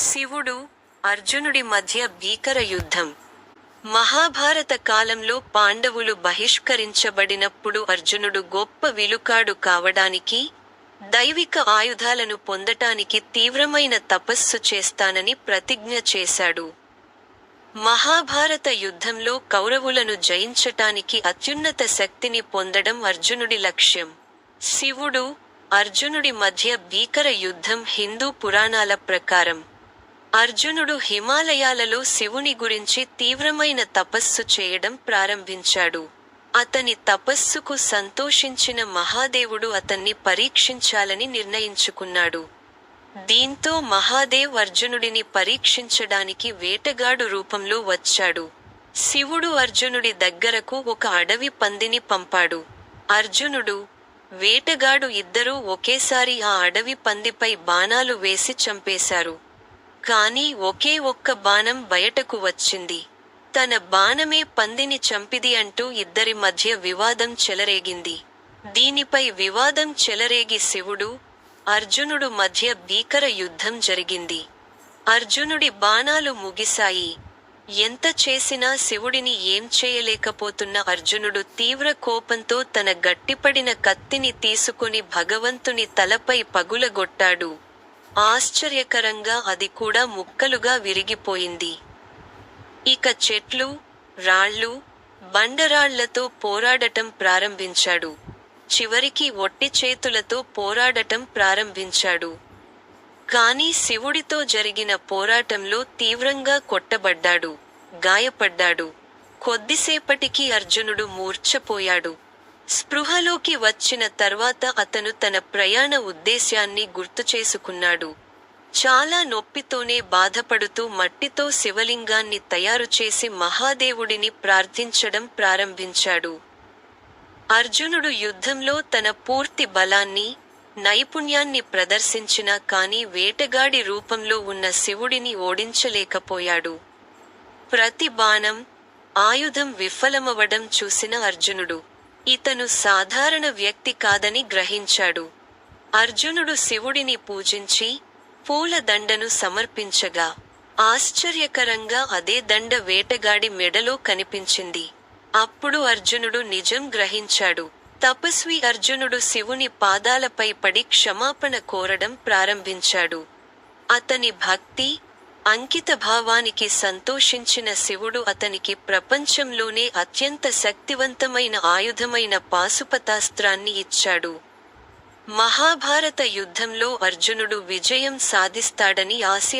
శివుడు అర్జునుడి మధ్య భీకర యుద్ధం. మహాభారత కాలంలో పాండవులు బహిష్కరించబడినప్పుడు అర్జునుడు గొప్ప విలుకాడు కావడానికి దైవిక ఆయుధాలను పొందటానికి తీవ్రమైన తపస్సు చేస్తానని ప్రతిజ్ఞ చేశాడు. మహాభారత యుద్ధంలో కౌరవులను జయించటానికి అత్యున్నత శక్తిని పొందడం అర్జునుడి లక్ష్యం. శివుడు అర్జునుడి మధ్య భీకర యుద్ధం హిందూ పురాణాల ప్రకారం అర్జునుడు హిమాలయాలలో శివుని గురించి తీవ్రమైన తపస్సు చేయడం ప్రారంభించాడు. అతని తపస్సుకు సంతోషించిన మహాదేవుడు అతన్ని పరీక్షించాలని నిర్ణయించుకున్నాడు. దీంతో మహాదేవ్ అర్జునుడిని పరీక్షించడానికి వేటగాడు రూపంలో వచ్చాడు. శివుడు అర్జునుడి దగ్గరకు ఒక అడవి పందిని పంపాడు. అర్జునుడు వేటగాడు ఇద్దరూ ఒకేసారి ఆ అడవి పందిపై బాణాలు వేసి చంపేశారు. కానీ ఒకే ఒక్క బాణం బయటకు వచ్చింది. తన బాణమే పందిని చంపిది అంటూ ఇద్దరి మధ్య వివాదం చెలరేగింది. దీనిపై వివాదం చెలరేగి శివుడు అర్జునుడు మధ్య భీకర యుద్ధం జరిగింది. అర్జునుడి బాణాలు ముగిశాయి. ఎంత చేసినా శివుడిని ఏం చేయలేకపోతున్న అర్జునుడు తీవ్ర కోపంతో తన గట్టిపడిన కత్తిని తీసుకుని భగవంతుని తలపై పగులగొట్టాడు. ఆశ్చర్యకరంగా అది కూడా ముక్కలుగా విరిగిపోయింది. ఇక చెట్లు రాళ్ళు బండరాళ్ళతో పోరాడటం ప్రారంభించాడు. చివరికి ఒట్టి చేతులతో పోరాడటం ప్రారంభించాడు. కాని శివుడితో జరిగిన పోరాటంలో తీవ్రంగా కొట్టబడ్డాడు గాయపడ్డాడు. కొద్దిసేపటికి అర్జునుడు మూర్ఛపోయాడు. స్పృహలోకి వచ్చిన తర్వాత అతను తన ప్రయాణ ఉద్దేశ్యాన్ని గుర్తుచేసుకున్నాడు చాలా నొప్పితోనే బాధపడుతూ మట్టితో శివలింగాన్ని తయారు చేసి మహాదేవుడిని ప్రార్థించడం ప్రారంభించాడు. అర్జునుడు యుద్ధంలో తన పూర్తి బలాన్ని నైపుణ్యాన్ని ప్రదర్శించినా కాని వేటగాడి రూపంలో ఉన్న శివుడిని ఓడించలేకపోయాడు. ప్రతి బాణం ఆయుధం విఫలమవడం చూసిన అర్జునుడు ఇతను సాధారణ వ్యక్తి కాదని గ్రహించాడు. అర్జునుడు శివుడిని పూజించి పూల దండను సమర్పించగా ఆశ్చర్యకరంగా అదే దండ వేటగాడి మెడలో కనిపించింది. అప్పుడు అర్జునుడు నిజం గ్రహించాడు. తపస్వి అర్జునుడు శివుని పాదాలపై పడి క్షమాపణ కోరడం ప్రారంభించాడు. అతని భక్తి అంకిత భావానికి సంతోషించిన శివుడు అతనికి ప్రపంచంలోనే అత్యంత శక్తివంతమైన ఆయుధమైన పాశుపతాస్త్రాన్ని ఇచ్చాడు. మహాభారత యుద్ధంలో అర్జునుడు విజయం సాధిస్తాడని ఆశీర్వ